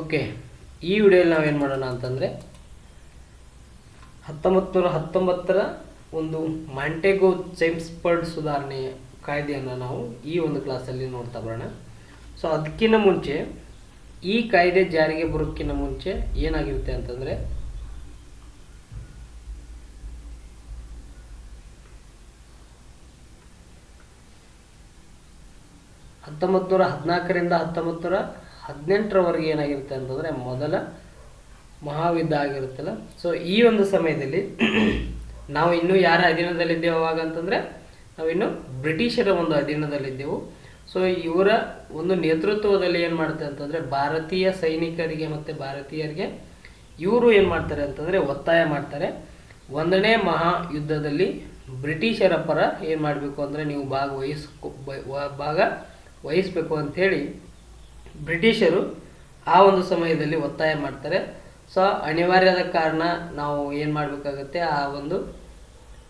Okay, ಈ ವಿಡಿಯೋಲಿ ನಾವೇನು ಮಾಡೋಣ ಅಂತಂದರೆ ಹತ್ತೊಂಬತ್ತು ನೂರ ಹತ್ತೊಂಬತ್ತರ ಒಂದು ಮಾಂಟೆಗೋ ಚೈಮ್ಸ್ಪರ್ಡ್ ಸುಧಾರಣೆ ಕಾಯ್ದೆಯನ್ನು ನಾವು ಈ ಒಂದು ಕ್ಲಾಸಲ್ಲಿ ನೋಡ್ತಾ ಬರೋಣ. ಸೊ ಅದಕ್ಕಿಂತ ಮುಂಚೆ, ಈ ಕಾಯ್ದೆ ಜಾರಿಗೆ ಬರೋಕ್ಕಿಂತ ಮುಂಚೆ ಏನಾಗಿರುತ್ತೆ ಅಂತಂದರೆ ಹತ್ತೊಂಬತ್ತು ನೂರ ಹದಿನಾಲ್ಕರಿಂದ ಹತ್ತೊಂಬತ್ತು ನೂರ ಹದಿನೆಂಟರವರೆಗೆ ಏನಾಗಿರುತ್ತೆ ಅಂತಂದರೆ ಮೊದಲ ಮಹಾಯುದ್ಧ ಆಗಿರುತ್ತಲ್ಲ. ಸೊ ಈ ಒಂದು ಸಮಯದಲ್ಲಿ ನಾವು ಇನ್ನೂ ಯಾರ ಅಧೀನದಲ್ಲಿದ್ದೇವೆ ಅವಾಗ ಅಂತಂದರೆ ನಾವಿನ್ನು ಬ್ರಿಟಿಷರ ಒಂದು ಅಧೀನದಲ್ಲಿದ್ದೆವು. ಸೊ ಇವರ ಒಂದು ನೇತೃತ್ವದಲ್ಲಿ ಏನು ಮಾಡುತ್ತೆ ಅಂತಂದರೆ ಭಾರತೀಯ ಸೈನಿಕರಿಗೆ ಮತ್ತು ಭಾರತೀಯರಿಗೆ ಇವರು ಏನು ಮಾಡ್ತಾರೆ ಅಂತಂದರೆ ಒತ್ತಾಯ ಮಾಡ್ತಾರೆ. ಒಂದನೇ ಮಹಾಯುದ್ಧದಲ್ಲಿ ಬ್ರಿಟಿಷರ ಪರ ಏನು ಮಾಡಬೇಕು ಅಂದರೆ ನೀವು ಭಾಗವಹಿಸ್ಕೊ ಭಾಗ ವಹಿಸ್ಬೇಕು ಅಂಥೇಳಿ ಬ್ರಿಟಿಷರು ಆ ಒಂದು ಸಮಯದಲ್ಲಿ ಒತ್ತಾಯ ಮಾಡ್ತಾರೆ. ಸೊ, ಅನಿವಾರ್ಯದ ಕಾರಣ ನಾವು ಏನು ಮಾಡಬೇಕಾಗತ್ತೆ, ಆ ಒಂದು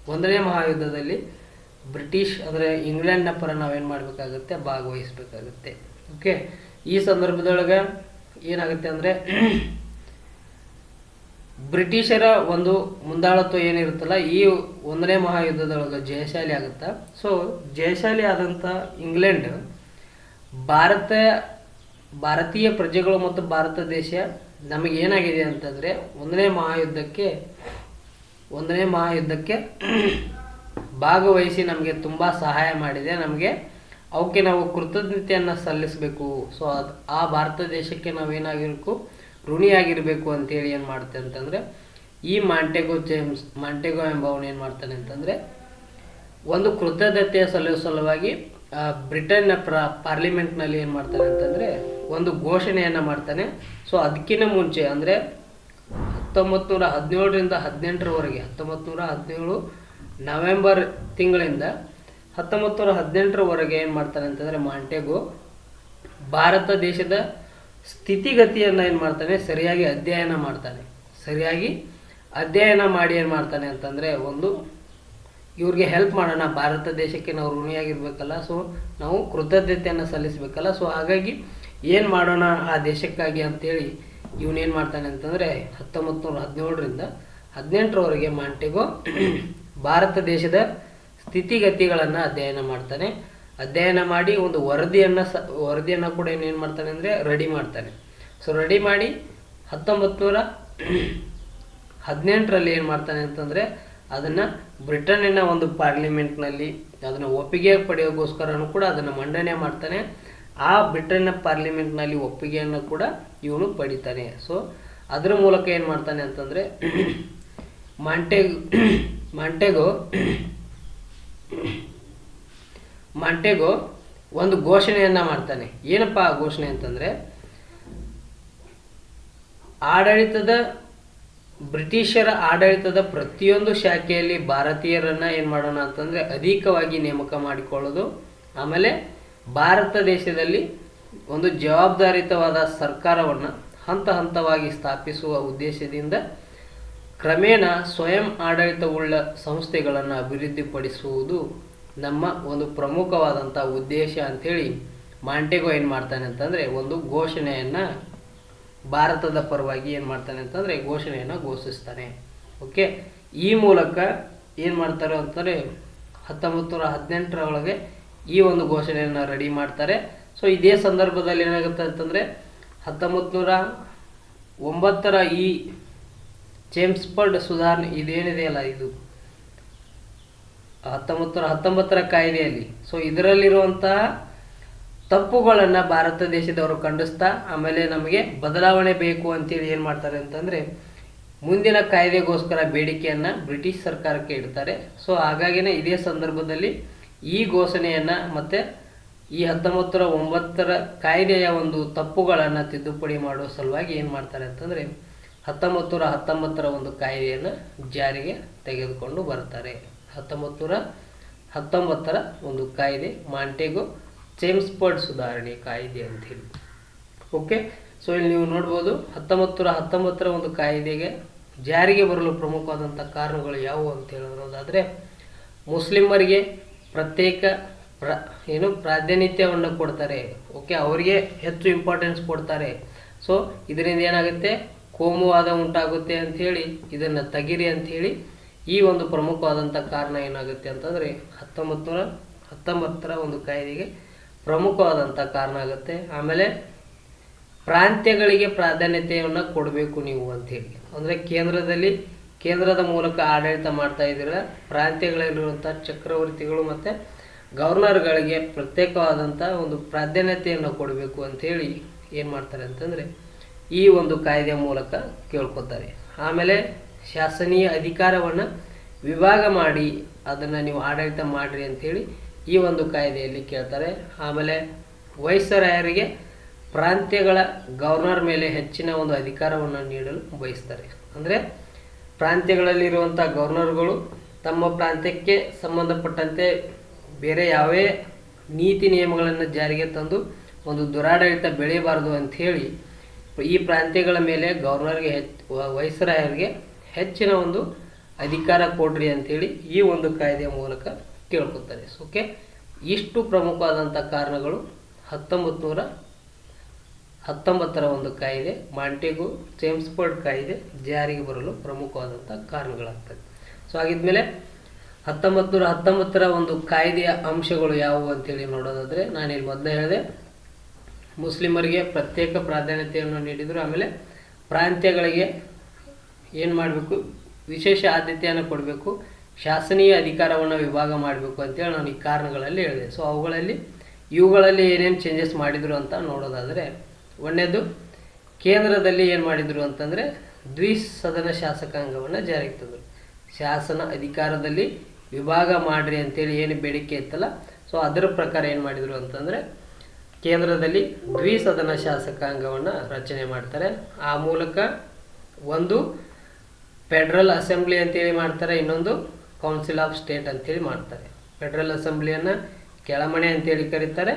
ಒಂದನೇ ಮಹಾಯುದ್ಧದಲ್ಲಿ ಬ್ರಿಟಿಷ್, ಅಂದರೆ ಇಂಗ್ಲೆಂಡ್ನ ಪರ ನಾವೇನು ಮಾಡಬೇಕಾಗುತ್ತೆ, ಭಾಗವಹಿಸಬೇಕಾಗತ್ತೆ. ಓಕೆ? ಈ ಸಂದರ್ಭದೊಳಗೆ ಏನಾಗುತ್ತೆ ಅಂದರೆ ಬ್ರಿಟಿಷರ ಒಂದು ಮುಂದಾಳತ್ವ ಏನಿರುತ್ತಲ್ಲ, ಈ ಒಂದನೇ ಮಹಾಯುದ್ಧದೊಳಗೆ ಜಯಶಾಲಿ ಆಗುತ್ತಾ? ಸೊ, ಜಯಶಾಲಿ ಆದಂಥ ಇಂಗ್ಲೆಂಡ್ ಭಾರತ ಭಾರತೀಯ ಪ್ರಜೆಗಳು ಮತ್ತು ಭಾರತ ದೇಶ ನಮಗೆ ಏನಾಗಿದೆ ಅಂತಂದರೆ ಒಂದನೇ ಮಹಾಯುದ್ಧಕ್ಕೆ ಒಂದನೇ ಮಹಾಯುದ್ಧಕ್ಕೆ ಭಾಗವಹಿಸಿ ನಮಗೆ ತುಂಬ ಸಹಾಯ ಮಾಡಿದೆ. ನಮಗೆ ಅವಕ್ಕೆ ನಾವು ಕೃತಜ್ಞತೆಯನ್ನು ಸಲ್ಲಿಸಬೇಕು. ಸೊ ಅದು ಆ ಭಾರತ ದೇಶಕ್ಕೆ ನಾವೇನಾಗಿರಬೇಕು ಋಣಿಯಾಗಿರಬೇಕು ಅಂತೇಳಿ ಏನು ಮಾಡುತ್ತೆ ಅಂತಂದರೆ, ಈ ಮಾಂಟೆಗೋ ಜೇಮ್ಸ್, ಮಾಂಟೆಗೋ ಎಂಬವನು ಏನು ಮಾಡ್ತಾನೆ ಅಂತಂದರೆ, ಒಂದು ಕೃತಜ್ಞತೆಯ ಸಲ್ಲಿಸುವ ಸಲುವಾಗಿ ಬ್ರಿಟನ್ನ ಪ್ರ, ಪಾರ್ಲಿಮೆಂಟ್ನಲ್ಲಿ ಏನು ಮಾಡ್ತಾನೆ ಅಂತಂದರೆ ಒಂದು ಘೋಷಣೆಯನ್ನು ಮಾಡ್ತಾನೆ. ಸೊ ಅದಕ್ಕಿಂತ ಮುಂಚೆ ಅಂದರೆ ಹತ್ತೊಂಬತ್ತು ನೂರ ಹದಿನೇಳರಿಂದ ಹದಿನೆಂಟರವರೆಗೆ ಹತ್ತೊಂಬತ್ತು ನೂರ ಹದಿನೇಳು ನವೆಂಬರ್ ತಿಂಗಳಿಂದ ಹತ್ತೊಂಬತ್ತು ನೂರ ಹದಿನೆಂಟರವರೆಗೆ ಏನು ಮಾಡ್ತಾನೆ ಅಂತಂದರೆ ಮಾಂಟೆಗೋ ಭಾರತ ದೇಶದ ಸ್ಥಿತಿಗತಿಯನ್ನು ಏನು ಮಾಡ್ತಾನೆ, ಸರಿಯಾಗಿ ಅಧ್ಯಯನ ಮಾಡ್ತಾನೆ. ಸರಿಯಾಗಿ ಅಧ್ಯಯನ ಮಾಡಿ ಏನು ಮಾಡ್ತಾನೆ ಅಂತಂದರೆ ಒಂದು ಇವ್ರಿಗೆ ಹೆಲ್ಪ್ ಮಾಡೋಣ. ಭಾರತ ದೇಶಕ್ಕೆ ನಾವು ಋಣಿಯಾಗಿರ್ಬೇಕಲ್ಲ ಸೊ ನಾವು ಕೃತಜ್ಞತೆಯನ್ನು ಸಲ್ಲಿಸಬೇಕಲ್ಲ. ಸೊ ಹಾಗಾಗಿ ಏನು ಮಾಡೋಣ ಆ ದೇಶಕ್ಕಾಗಿ ಅಂತೇಳಿ ಇವನೇನು ಮಾಡ್ತಾನೆ ಅಂತಂದರೆ ಹತ್ತೊಂಬತ್ತು ನೂರ ಹದಿನೇಳರಿಂದ ಹದಿನೆಂಟರವರೆಗೆ ಮಾಂಟೆಗೋ ಭಾರತ ದೇಶದ ಸ್ಥಿತಿಗತಿಗಳನ್ನು ಅಧ್ಯಯನ ಮಾಡ್ತಾನೆ. ಅಧ್ಯಯನ ಮಾಡಿ ಒಂದು ವರದಿಯನ್ನು ಸ, ವರದಿಯನ್ನು ಕೂಡ ಏನೇನು ಮಾಡ್ತಾನೆ ಅಂದರೆ ರೆಡಿ ಮಾಡ್ತಾನೆ. ಸೊ ರೆಡಿ ಮಾಡಿ ಹತ್ತೊಂಬತ್ತು ನೂರ ಹದಿನೆಂಟರಲ್ಲಿ ಏನು ಮಾಡ್ತಾನೆ ಅಂತಂದರೆ ಅದನ್ನು ಬ್ರಿಟನ್ನಿನ ಒಂದು ಪಾರ್ಲಿಮೆಂಟ್ನಲ್ಲಿ ಅದನ್ನು ಒಪ್ಪಿಗೆ ಪಡೆಯೋಕ್ಕೋಸ್ಕರನೂ ಕೂಡ ಅದನ್ನು ಮಂಡನೆ ಮಾಡ್ತಾನೆ. ಆ ಬ್ರಿಟನ್ನ ಪಾರ್ಲಿಮೆಂಟ್ನಲ್ಲಿ ಒಪ್ಪಿಗೆಯನ್ನು ಕೂಡ ಇವನು ಪಡಿತಾನೆ. ಸೊ ಅದರ ಮೂಲಕ ಏನು ಮಾಡ್ತಾನೆ ಅಂತಂದರೆ ಮಾಂಟೆಗ್, ಮಾಂಟೆಗೋ ಮಾಂಟೆಗೋ ಒಂದು ಘೋಷಣೆಯನ್ನು ಮಾಡ್ತಾನೆ. ಏನಪ್ಪ ಆ ಘೋಷಣೆ ಅಂತಂದರೆ, ಆಡಳಿತದ ಬ್ರಿಟಿಷರ ಆಡಳಿತದ ಪ್ರತಿಯೊಂದು ಶಾಖೆಯಲ್ಲಿ ಭಾರತೀಯರನ್ನ ಏನು ಮಾಡೋಣ ಅಂತಂದರೆ ಅಧಿಕವಾಗಿ ನೇಮಕ ಮಾಡಿಕೊಳ್ಳೋದು. ಆಮೇಲೆ ಭಾರತ ದೇಶದಲ್ಲಿ ಒಂದು ಜವಾಬ್ದಾರಿತವಾದ ಸರ್ಕಾರವನ್ನು ಹಂತ ಹಂತವಾಗಿ ಸ್ಥಾಪಿಸುವ ಉದ್ದೇಶದಿಂದ ಕ್ರಮೇಣ ಸ್ವಯಂ ಆಡಳಿತವುಳ್ಳ ಸಂಸ್ಥೆಗಳನ್ನು ಅಭಿವೃದ್ಧಿಪಡಿಸುವುದು ನಮ್ಮ ಒಂದು ಪ್ರಮುಖವಾದಂಥ ಉದ್ದೇಶ ಅಂಥೇಳಿ ಮಾಂಟೆಗೋ ಏನು ಮಾಡ್ತಾನೆ ಅಂತಂದರೆ ಒಂದು ಘೋಷಣೆಯನ್ನು ಭಾರತದ ಪರವಾಗಿ ಏನು ಮಾಡ್ತಾನೆ ಅಂತಂದರೆ ಘೋಷಣೆಯನ್ನು ಘೋಷಿಸ್ತಾನೆ. ಓಕೆ ಈ ಮೂಲಕ ಏನು ಮಾಡ್ತಾರೆ ಅಂತಂದರೆ ಹತ್ತೊಂಬತ್ತು ನೂರ ಹದಿನೆಂಟರ ಒಳಗೆ ಈ ಒಂದು ಘೋಷಣೆಯನ್ನು ರೆಡಿ ಮಾಡ್ತಾರೆ. ಸೊ ಇದೇ ಸಂದರ್ಭದಲ್ಲಿ ಏನಾಗುತ್ತೆ ಅಂತಂದರೆ ಹತ್ತೊಂಬತ್ತು ನೂರ ಒಂಬತ್ತರ ಈ ಚೇಮ್ಸ್ಪರ್ಡ್ ಸುಧಾರಣೆ ಇದೇನಿದೆಯಲ್ಲ ಇದು? ಹತ್ತೊಂಬತ್ತು ನೂರ ಹತ್ತೊಂಬತ್ತರ ಕಾಯ್ದೆಯಲ್ಲಿ. ಸೊ ಇದರಲ್ಲಿರುವಂತಹ ತಪ್ಪುಗಳನ್ನು ಭಾರತ ದೇಶದವರು ಖಂಡಿಸ್ತಾ ಆಮೇಲೆ ನಮಗೆ ಬದಲಾವಣೆ ಬೇಕು ಅಂತೇಳಿ ಏನು ಮಾಡ್ತಾರೆ ಅಂತಂದರೆ ಮುಂದಿನ ಕಾಯ್ದೆಗೋಸ್ಕರ ಬೇಡಿಕೆಯನ್ನು ಬ್ರಿಟಿಷ್ ಸರ್ಕಾರಕ್ಕೆ ಇಡ್ತಾರೆ. ಸೊ ಹಾಗಾಗಿನೇ ಇದೇ ಸಂದರ್ಭದಲ್ಲಿ ಈ ಘೋಷಣೆಯನ್ನು ಮತ್ತು ಈ ಹತ್ತೊಂಬತ್ತರ ಒಂಬತ್ತರ ಕಾಯ್ದೆಯ ಒಂದು ತಪ್ಪುಗಳನ್ನು ತಿದ್ದುಪಡಿ ಮಾಡುವ ಸಲುವಾಗಿ ಏನು ಮಾಡ್ತಾರೆ ಅಂತಂದರೆ ಹತ್ತೊಂಬತ್ತು ಹತ್ತೊಂಬತ್ತರ ಒಂದು ಕಾಯ್ದೆಯನ್ನು ಜಾರಿಗೆ ತೆಗೆದುಕೊಂಡು ಬರ್ತಾರೆ ಹತ್ತೊಂಬತ್ತು ಹತ್ತೊಂಬತ್ತರ ಒಂದು ಕಾಯ್ದೆ ಮಾಂಟೆಗೋ ಚೇಮ್ಸ್ಪರ್ಡ್ ಸುಧಾರಣೆ ಕಾಯಿದೆ ಅಂತೇಳಿ ಓಕೆ ಸೊ ಇಲ್ಲಿ ನೀವು ನೋಡ್ಬೋದು ಹತ್ತೊಂಬತ್ತು ನೂರ ಹತ್ತೊಂಬತ್ತರ ಒಂದು ಕಾಯಿದೆಗೆ ಜಾರಿಗೆ ಬರಲು ಪ್ರಮುಖವಾದಂಥ ಕಾರಣಗಳು ಯಾವುವು ಅಂತ ಹೇಳೋದಾದರೆ ಮುಸ್ಲಿಮರಿಗೆ ಪ್ರತ್ಯೇಕ ಪ್ರ, ಏನು ಪ್ರಾಧಾನ್ಯತೆಯನ್ನು ಕೊಡ್ತಾರೆ. ಓಕೆ ಅವರಿಗೆ ಹೆಚ್ಚು ಇಂಪಾರ್ಟೆನ್ಸ್ ಕೊಡ್ತಾರೆ. ಸೊ ಇದರಿಂದ ಏನಾಗುತ್ತೆ? ಕೋಮುವಾದ ಉಂಟಾಗುತ್ತೆ ಅಂಥೇಳಿ ಇದನ್ನು ತಗಿರಿ ಅಂಥೇಳಿ ಈ ಒಂದು ಪ್ರಮುಖವಾದಂಥ ಕಾರಣ ಏನಾಗುತ್ತೆ ಅಂತಂದರೆ ಹತ್ತೊಂಬತ್ತು ನೂರ ಹತ್ತೊಂಬತ್ತರ ಒಂದು ಕಾಯ್ದೆಗೆ ಪ್ರಮುಖವಾದಂಥ ಕಾರಣ ಆಗುತ್ತೆ. ಆಮೇಲೆ ಪ್ರಾಂತ್ಯಗಳಿಗೆ ಪ್ರಾಧಾನ್ಯತೆಯನ್ನು ಕೊಡಬೇಕು ನೀವು ಅಂಥೇಳಿ ಅಂದರೆ ಕೇಂದ್ರದಲ್ಲಿ, ಕೇಂದ್ರದ ಮೂಲಕ ಆಡಳಿತ ಮಾಡ್ತಾ ಇದ್ದೀರ ಪ್ರಾಂತ್ಯಗಳಲ್ಲಿರುವಂಥ ಚಕ್ರವರ್ತಿಗಳು ಮತ್ತು ಗವರ್ನರ್ಗಳಿಗೆ ಪ್ರತ್ಯೇಕವಾದಂಥ ಒಂದು ಪ್ರಾಧಾನ್ಯತೆಯನ್ನು ಕೊಡಬೇಕು ಅಂಥೇಳಿ ಏನು ಮಾಡ್ತಾರೆ ಅಂತಂದರೆ ಈ ಒಂದು ಕಾಯ್ದೆಯ ಮೂಲಕ ಕೇಳ್ಕೊತಾರೆ. ಆಮೇಲೆ ಶಾಸನೀಯ ಅಧಿಕಾರವನ್ನು ವಿಭಾಗ ಮಾಡಿ, ಅದನ್ನು ನೀವು ಆಡಳಿತ ಮಾಡಿರಿ ಅಂಥೇಳಿ ಈ ಒಂದು ಕಾಯ್ದೆಯಲ್ಲಿ ಕೇಳ್ತಾರೆ, ಆಮೇಲೆ ವೈಸರಾಯರಿಗೆ ಪ್ರಾಂತ್ಯಗಳ ಗವರ್ನರ್ ಮೇಲೆ ಹೆಚ್ಚಿನ ಒಂದು ಅಧಿಕಾರವನ್ನು ನೀಡಲು ಬಯಸ್ತಾರೆ. ಅಂದರೆ ಪ್ರಾಂತ್ಯಗಳಲ್ಲಿರುವಂಥ ಗವರ್ನರ್ಗಳು ತಮ್ಮ ಪ್ರಾಂತ್ಯಕ್ಕೆ ಸಂಬಂಧಪಟ್ಟಂತೆ ಬೇರೆ ಯಾವೇ ನೀತಿ ನಿಯಮಗಳನ್ನು ಜಾರಿಗೆ ತಂದು ಒಂದು ದುರಾಡಳಿತ ಬೆಳೆಯಬಾರದು ಅಂಥೇಳಿ ಈ ಪ್ರಾಂತ್ಯಗಳ ಮೇಲೆ ಗವರ್ನರ್ಗೆ ಹೆಚ್ಚು ವೈಸರಾಯರಿಗೆ ಹೆಚ್ಚಿನ ಒಂದು ಅಧಿಕಾರ ಕೊಡ್ರಿ ಅಂಥೇಳಿ ಈ ಒಂದು ಕಾಯ್ದೆಯ ಮೂಲಕ ಕೇಳ್ಕೊತಾರೆ. ಓಕೆ ಇಷ್ಟು ಪ್ರಮುಖವಾದಂಥ ಕಾರಣಗಳು ಹತ್ತೊಂಬತ್ತು ನೂರ ಹತ್ತೊಂಬತ್ತರ ಒಂದು ಕಾಯಿದೆ, ಮಾಂಟೆಗು ಚೇಮ್ಸ್ಫರ್ಡ್ ಕಾಯಿದೆ, ಜಾರಿಗೆ ಬರಲು ಪ್ರಮುಖವಾದಂಥ ಕಾರಣಗಳಾಗ್ತದೆ. ಸೊ ಆಗಿದ್ಮೇಲೆ ಹತ್ತೊಂಬತ್ತು ನೂರ ಹತ್ತೊಂಬತ್ತರ ಒಂದು ಕಾಯ್ದೆಯ ಅಂಶಗಳು ಯಾವುವು ಅಂತೇಳಿ ನೋಡೋದಾದರೆ ನಾನು ಇಲ್ಲಿ ಮೊದಲೇ ಹೇಳಿದೆ, ಮುಸ್ಲಿಮರಿಗೆ ಪ್ರತ್ಯೇಕ ಪ್ರಾಧಾನ್ಯತೆಯನ್ನು ನೀಡಿದರು, ಆಮೇಲೆ ಪ್ರಾಂತ್ಯಗಳಿಗೆ ಏನು ಮಾಡಬೇಕು, ವಿಶೇಷ ಆದ್ಯತೆಯನ್ನು ಕೊಡಬೇಕು ಶಾಸನೀಯ ಅಧಿಕಾರವನ್ನು ವಿಭಾಗ ಮಾಡಬೇಕು ಅಂತೇಳಿ ನಾನು ಈ ಕಾರಣಗಳಲ್ಲಿ ಹೇಳಿದೆ. ಸೊ ಅವುಗಳಲ್ಲಿ, ಇವುಗಳಲ್ಲಿ ಏನೇನು ಚೇಂಜಸ್ ಮಾಡಿದರು ಅಂತ ನೋಡೋದಾದರೆ ಒಂದನೇದು ಕೇಂದ್ರದಲ್ಲಿ ಏನು ಮಾಡಿದರು ಅಂತಂದರೆ ದ್ವಿಸದನ ಶಾಸಕಾಂಗವನ್ನು ಜಾರಿಗೆ ತಂದರು ಶಾಸನ ಅಧಿಕಾರದಲ್ಲಿ ವಿಭಾಗ ಮಾಡಿರಿ ಅಂತೇಳಿ ಏನು ಬೇಡಿಕೆ ಇತ್ತಲ್ಲ ಸೊ ಅದರ ಪ್ರಕಾರ ಏನು ಮಾಡಿದರು ಅಂತಂದರೆ, ಕೇಂದ್ರದಲ್ಲಿ ದ್ವಿಸದನ ಶಾಸಕಾಂಗವನ್ನು ರಚನೆ ಮಾಡ್ತಾರೆ. ಆ ಮೂಲಕ ಒಂದು, ಫೆಡ್ರಲ್ ಅಸೆಂಬ್ಲಿ ಅಂತೇಳಿ ಮಾಡ್ತಾರೆ, ಇನ್ನೊಂದು ಕೌನ್ಸಿಲ್ ಆಫ್ ಸ್ಟೇಟ್ ಅಂತೇಳಿ ಮಾಡ್ತಾರೆ. ಫೆಡರಲ್ ಅಸೆಂಬ್ಲಿಯನ್ನು ಕೆಳಮಣೆ ಅಂತೇಳಿ ಕರೀತಾರೆ.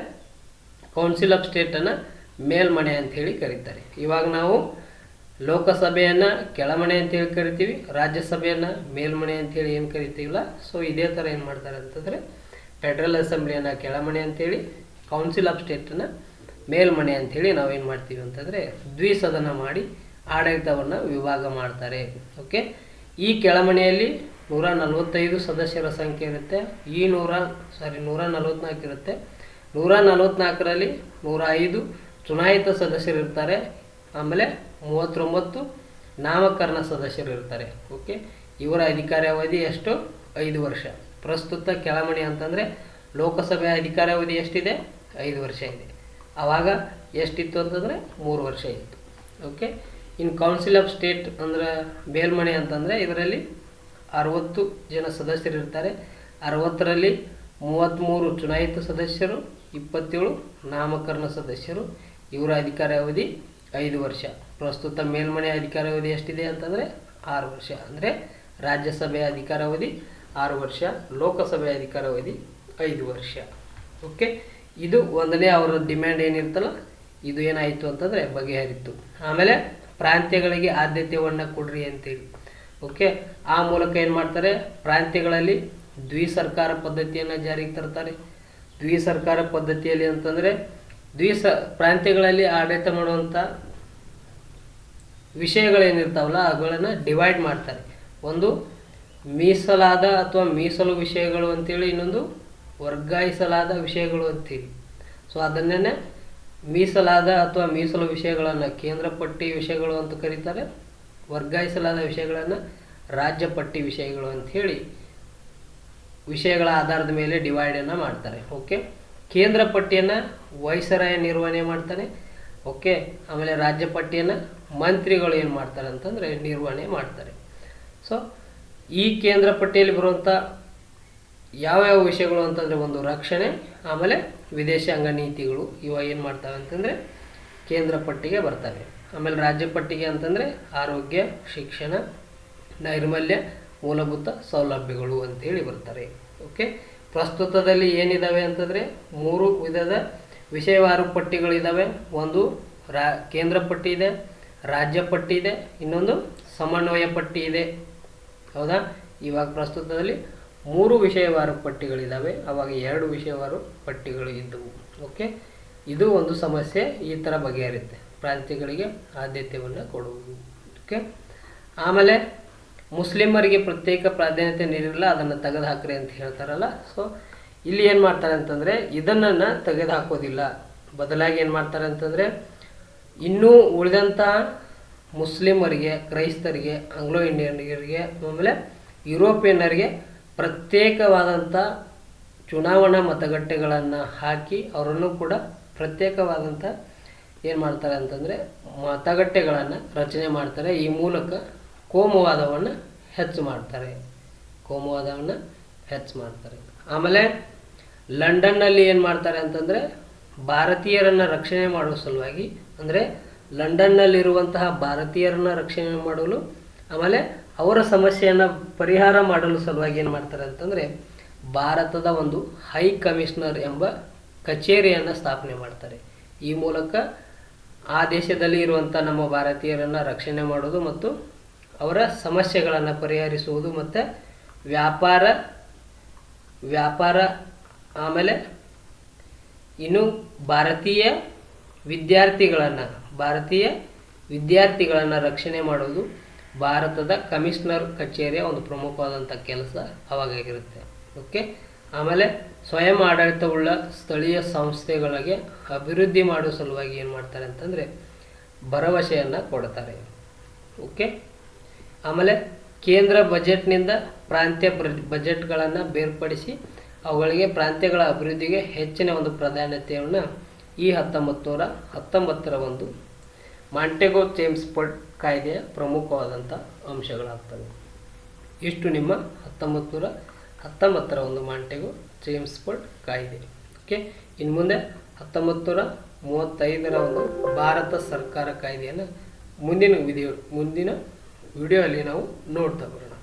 ಕೌನ್ಸಿಲ್ ಆಫ್ ಸ್ಟೇಟನ್ನು ಮೇಲ್ಮನೆ ಅಂಥೇಳಿ ಕರೀತಾರೆ. ಇವಾಗ ನಾವು ಲೋಕಸಭೆಯನ್ನು ಕೆಳಮನೆ ಅಂತೇಳಿ ಕರಿತೀವಿ, ರಾಜ್ಯಸಭೆಯನ್ನು ಮೇಲ್ಮನೆ ಅಂತೇಳಿ ಏನು ಕರಿತೀವಲ್ಲ ಸೊ ಇದೇ ಥರ ಏನು ಮಾಡ್ತಾರೆ ಅಂತಂದರೆ ಫೆಡ್ರಲ್ ಅಸೆಂಬ್ಲಿಯನ್ನು ಕೆಳಮನೆ ಅಂತೇಳಿ ಕೌನ್ಸಿಲ್ ಆಫ್ ಸ್ಟೇಟನ್ನು ಮೇಲ್ಮನೆ ಅಂಥೇಳಿ ನಾವೇನು ಮಾಡ್ತೀವಿ ಅಂತಂದರೆ ದ್ವಿಸದನ ಮಾಡಿ ಆಡಳಿತವನ್ನು ವಿಭಾಗ ಮಾಡ್ತಾರೆ. ಓಕೆ ಈ ಕೆಳಮನೆಯಲ್ಲಿ ನೂರ ನಲವತ್ತೈದು ಸದಸ್ಯರ ಸಂಖ್ಯೆ ಇರುತ್ತೆ. ಈ ನೂರ ಸಾರಿ ನೂರ ನಲವತ್ನಾಲ್ಕು ಇರುತ್ತೆ. ನೂರ ನಲವತ್ನಾಲ್ಕರಲ್ಲಿ ನೂರ ಐದು ಚುನಾಯಿತ ಸದಸ್ಯರು ಇರ್ತಾರೆ. ಆಮೇಲೆ ಮೂವತ್ತೊಂಬತ್ತು ನಾಮಕರಣ ಸದಸ್ಯರು ಇರ್ತಾರೆ. ಓಕೆ ಇವರ ಅಧಿಕಾರಾವಧಿ ಎಷ್ಟು? ಐದು ವರ್ಷ. ಪ್ರಸ್ತುತ ಕೆಳಮಣಿ ಅಂತಂದರೆ ಲೋಕಸಭೆ ಅಧಿಕಾರಾವಧಿ ಎಷ್ಟಿದೆ? ಐದು ವರ್ಷ ಇದೆ. ಆವಾಗ ಎಷ್ಟಿತ್ತು ಅಂತಂದರೆ ಮೂರು ವರ್ಷ ಇತ್ತು. ಓಕೆ ಇನ್ನು ಕೌನ್ಸಿಲ್ ಆಫ್ ಸ್ಟೇಟ್ ಅಂದರೆ ಬೇಲ್ಮಣಿ ಅಂತಂದರೆ ಇದರಲ್ಲಿ ಅರವತ್ತು ಜನ ಸದಸ್ಯರು ಇರ್ತಾರೆ. ಅರವತ್ತರಲ್ಲಿ ಮೂವತ್ತ್ಮೂರು ಚುನಾಯಿತ ಸದಸ್ಯರು, ಇಪ್ಪತ್ತೇಳು ನಾಮಕರಣ ಸದಸ್ಯರು. ಇವರ ಅಧಿಕಾರಾವಧಿ ಐದು ವರ್ಷ. ಪ್ರಸ್ತುತ ಮೇಲ್ಮನೆ ಅಧಿಕಾರಾವಧಿ ಎಷ್ಟಿದೆ ಅಂತಂದರೆ ಆರು ವರ್ಷ. ಅಂದರೆ ರಾಜ್ಯಸಭೆಯ ಅಧಿಕಾರಾವಧಿ ಆರು ವರ್ಷ ಲೋಕಸಭೆಯ ಅಧಿಕಾರಾವಧಿ ಐದು ವರ್ಷ. ಓಕೆ? ಇದು ಒಂದನೇ ಅವರ ಡಿಮ್ಯಾಂಡ್ ಏನಿರ್ತಲ್ಲ ಇದು ಏನಾಯಿತು ಅಂತಂದರೆ ಬಗೆಹರಿತು ಆಮೇಲೆ ಪ್ರಾಂತ್ಯಗಳಿಗೆ ಆದ್ಯತೆಯನ್ನು ಕೊಡ್ರಿ ಅಂತೇಳಿ. ಓಕೆ ಆ ಮೂಲಕ ಏನು ಮಾಡ್ತಾರೆ? ಪ್ರಾಂತ್ಯಗಳಲ್ಲಿ ದ್ವಿಸರ್ಕಾರ ಪದ್ಧತಿಯನ್ನು ಜಾರಿಗೆ ತರ್ತಾರೆ. ದ್ವಿಸರ್ಕಾರ ಪದ್ಧತಿಯಲ್ಲಿ ಅಂತಂದರೆ ದ್ವಿಸ, ಪ್ರಾಂತ್ಯಗಳಲ್ಲಿ ಆಡಳಿತ ಮಾಡುವಂಥ ವಿಷಯಗಳೇನಿರ್ತಾವಲ್ಲ, ಅವುಗಳನ್ನು ಡಿವೈಡ್ ಮಾಡ್ತಾರೆ. ಒಂದು ಮೀಸಲಾದ ಅಥವಾ ಮೀಸಲು ವಿಷಯಗಳು ಅಂತೇಳಿ ಇನ್ನೊಂದು ವರ್ಗಾಯಿಸಲಾದ ವಿಷಯಗಳು ಅಂತೀವಿ. ಸೊ ಅದನ್ನೇ ಮೀಸಲಾದ ಅಥವಾ ಮೀಸಲು ವಿಷಯಗಳನ್ನು ಕೇಂದ್ರ ಪಟ್ಟಿ ವಿಷಯಗಳು ಅಂತ ಕರೀತಾರೆ. ವರ್ಗಾಯಿಸಲಾದ ವಿಷಯಗಳನ್ನು ರಾಜ್ಯ ಪಟ್ಟಿ ವಿಷಯಗಳು ಹೇಳಿ ವಿಷಯಗಳ ಆಧಾರದ ಮೇಲೆ ಡಿವೈಡನ್ನು ಮಾಡ್ತಾರೆ, ಓಕೆ? ಕೇಂದ್ರ ಪಟ್ಟಿಯನ್ನು ವೈಸರಾಯ ನಿರ್ವಹಣೆ ಮಾಡ್ತಾನೆ, ಓಕೆ? ಆಮೇಲೆ ರಾಜ್ಯ ಪಟ್ಟಿಯನ್ನು ಮಂತ್ರಿಗಳು ಏನು ಮಾಡ್ತಾರೆ ಅಂತಂದರೆ ನಿರ್ವಹಣೆ ಮಾಡ್ತಾರೆ. ಸೊ ಈ ಕೇಂದ್ರ ಪಟ್ಟಿಯಲ್ಲಿ ಬರುವಂಥ ಯಾವ್ಯಾವ ವಿಷಯಗಳು ಅಂತಂದರೆ ಒಂದು ರಕ್ಷಣೆ, ಆಮೇಲೆ ವಿದೇಶಾಂಗ ನೀತಿಗಳು, ಇವ ಏನು ಮಾಡ್ತವೆ ಅಂತಂದರೆ ಕೇಂದ್ರ ಪಟ್ಟಿಗೆ ಬರ್ತವೆ. ಆಮೇಲೆ ರಾಜ್ಯ ಪಟ್ಟಿಗೆ ಅಂತಂದರೆ ಆರೋಗ್ಯ, ಶಿಕ್ಷಣ, ನೈರ್ಮಲ್ಯ, ಮೂಲಭೂತ ಸೌಲಭ್ಯಗಳು ಅಂತೇಳಿ ಬರ್ತಾರೆ. ಓಕೆ ಪ್ರಸ್ತುತದಲ್ಲಿ ಏನಿದ್ದಾವೆ ಅಂತಂದರೆ ಮೂರು ವಿಧದ ವಿಷಯವಾರು ಪಟ್ಟಿಗಳಿದ್ದಾವೆ ಒಂದು ರಾ, ಕೇಂದ್ರ ಪಟ್ಟಿ ಇದೆ, ರಾಜ್ಯ ಪಟ್ಟಿ ಇದೆ, ಇನ್ನೊಂದು ಸಮನ್ವಯ ಪಟ್ಟಿ ಇದೆ. ಹೌದಾ? ಇವಾಗ ಪ್ರಸ್ತುತದಲ್ಲಿ ಮೂರು ವಿಷಯವಾರು ಪಟ್ಟಿಗಳಿದ್ದಾವೆ ಅವಾಗ ಎರಡು ವಿಷಯವಾರು ಪಟ್ಟಿಗಳು ಇದ್ದವು. ಓಕೆ ಇದು ಒಂದು ಸಮಸ್ಯೆ ಈ ಥರ ಬಗೆಹರಿಯುತ್ತೆ ಪ್ರಾಂತ್ಯಗಳಿಗೆ ಆದ್ಯತೆಯನ್ನು ಕೊಡುವುದು. ಓಕೆ? ಆಮೇಲೆ ಮುಸ್ಲಿಮರಿಗೆ ಪ್ರತ್ಯೇಕ ಪ್ರಾಧಾನ್ಯತೆ ನೀಡಿರಲ್ಲ, ಅದನ್ನು ತೆಗೆದು ಹಾಕ್ರಿ ಅಂತ ಹೇಳ್ತಾರಲ್ಲ. ಸೊ ಇಲ್ಲಿ ಏನು ಮಾಡ್ತಾರೆ ಅಂತಂದರೆ ಇದನ್ನು ತೆಗೆದು ಹಾಕೋದಿಲ್ಲ ಬದಲಾಗಿ ಏನು ಮಾಡ್ತಾರೆ ಅಂತಂದರೆ, ಇನ್ನೂ ಉಳಿದಂಥ ಮುಸ್ಲಿಮರಿಗೆ, ಕ್ರೈಸ್ತರಿಗೆ, ಆಂಗ್ಲೋ ಇಂಡಿಯನ್ರಿಗೆ, ಆಮೇಲೆ ಯುರೋಪಿಯನ್ನರಿಗೆ ಪ್ರತ್ಯೇಕವಾದಂಥ ಚುನಾವಣಾ ಮತಗಟ್ಟೆಗಳನ್ನು ಹಾಕಿ ಅವರನ್ನು ಕೂಡ ಪ್ರತ್ಯೇಕವಾದಂಥ ಏನು ಮಾಡ್ತಾರೆ ಅಂತಂದರೆ ತಗಟ್ಟೆಗಳನ್ನು ರಚನೆ ಮಾಡ್ತಾರೆ. ಈ ಮೂಲಕ ಕೋಮುವಾದವನ್ನು ಹೆಚ್ಚು ಮಾಡ್ತಾರೆ. ಕೋಮುವಾದವನ್ನು ಹೆಚ್ಚು ಮಾಡ್ತಾರೆ. ಆಮೇಲೆ ಲಂಡನ್ನಲ್ಲಿ ಏನು ಮಾಡ್ತಾರೆ ಅಂತಂದರೆ ಭಾರತೀಯರನ್ನು ರಕ್ಷಣೆ ಮಾಡುವ ಸಲುವಾಗಿ, ಅಂದರೆ ಲಂಡನ್ನಲ್ಲಿರುವಂತಹ ಭಾರತೀಯರನ್ನ ರಕ್ಷಣೆ ಮಾಡಲು, ಆಮೇಲೆ ಅವರ ಸಮಸ್ಯೆಯನ್ನು ಪರಿಹಾರ ಮಾಡಲು ಸಲುವಾಗಿ ಏನು ಮಾಡ್ತಾರೆ ಅಂತಂದರೆ ಭಾರತದ ಒಂದು ಹೈ ಕಮಿಷನರ್ ಎಂಬ ಕಚೇರಿಯನ್ನು ಸ್ಥಾಪನೆ ಮಾಡ್ತಾರೆ. ಈ ಮೂಲಕ ಆ ದೇಶದಲ್ಲಿ ಇರುವಂಥ ನಮ್ಮ ಭಾರತೀಯರನ್ನು ರಕ್ಷಣೆ ಮಾಡೋದು ಮತ್ತು ಅವರ ಸಮಸ್ಯೆಗಳನ್ನು ಪರಿಹರಿಸುವುದು ಮತ್ತು ವ್ಯಾಪಾರ ವ್ಯಾಪಾರ ಆಮೇಲೆ ಇನ್ನು ಭಾರತೀಯ ವಿದ್ಯಾರ್ಥಿಗಳನ್ನು ಭಾರತೀಯ ವಿದ್ಯಾರ್ಥಿಗಳನ್ನು ರಕ್ಷಣೆ ಮಾಡೋದು ಭಾರತದ ಕಮಿಷನರ್ ಕಚೇರಿಯ ಒಂದು ಪ್ರಮುಖವಾದಂಥ ಕೆಲಸ ಅವಾಗಾಗಿರುತ್ತೆ ಓಕೆ ಆಮೇಲೆ ಸ್ವಯಂ ಆಡಳಿತವುಳ್ಳ ಸ್ಥಳೀಯ ಸಂಸ್ಥೆಗಳಿಗೆ ಅಭಿವೃದ್ಧಿ ಮಾಡುವ ಸಲುವಾಗಿ ಏನು ಮಾಡ್ತಾರೆ ಅಂತಂದರೆ ಭರವಸೆಯನ್ನು ಕೊಡ್ತಾರೆ. ಓಕೆ ಆಮೇಲೆ ಕೇಂದ್ರ ಬಜೆಟ್ನಿಂದ ಪ್ರಾಂತ್ಯ ಬಜೆಟ್ಗಳನ್ನು ಬೇರ್ಪಡಿಸಿ ಅವುಗಳಿಗೆ ಪ್ರಾಂತ್ಯಗಳ ಅಭಿವೃದ್ಧಿಗೆ ಹೆಚ್ಚಿನ ಒಂದು ಪ್ರಾಧಾನ್ಯತೆಯನ್ನು ಈ ಹತ್ತೊಂಬತ್ತು ನೂರ ಹತ್ತೊಂಬತ್ತರ ಒಂದು ಮಾಂಟೆಗೋ ಚೇಮ್ಸ್ ಪಡ್ ಕಾಯ್ದೆಯ ಪ್ರಮುಖವಾದಂಥ ಅಂಶಗಳಾಗ್ತವೆ. ಇಷ್ಟು ನಿಮ್ಮ ಹತ್ತೊಂಬತ್ತು ನೂರ ಹತ್ತೊಂಬತ್ತರ ಒಂದು ಮಾಂಟೆಗೂ ಜೇಮ್ಸ್ ಫೋರ್ಡ್ ಕಾಯ್ದೆ. ಓಕೆ ಇನ್ನು ಮುಂದೆ ಹತ್ತೊಂಬತ್ತು ಮೂವತ್ತೈದರ ಒಂದು ಭಾರತ ಸರ್ಕಾರ ಕಾಯ್ದೆಯನ್ನು ಮುಂದಿನ ವಿಡಿಯೋ ಮುಂದಿನ ವಿಡಿಯೋ ಅಲ್ಲಿ ನಾವು ನೋಡ್ತಾ ಬರೋಣ.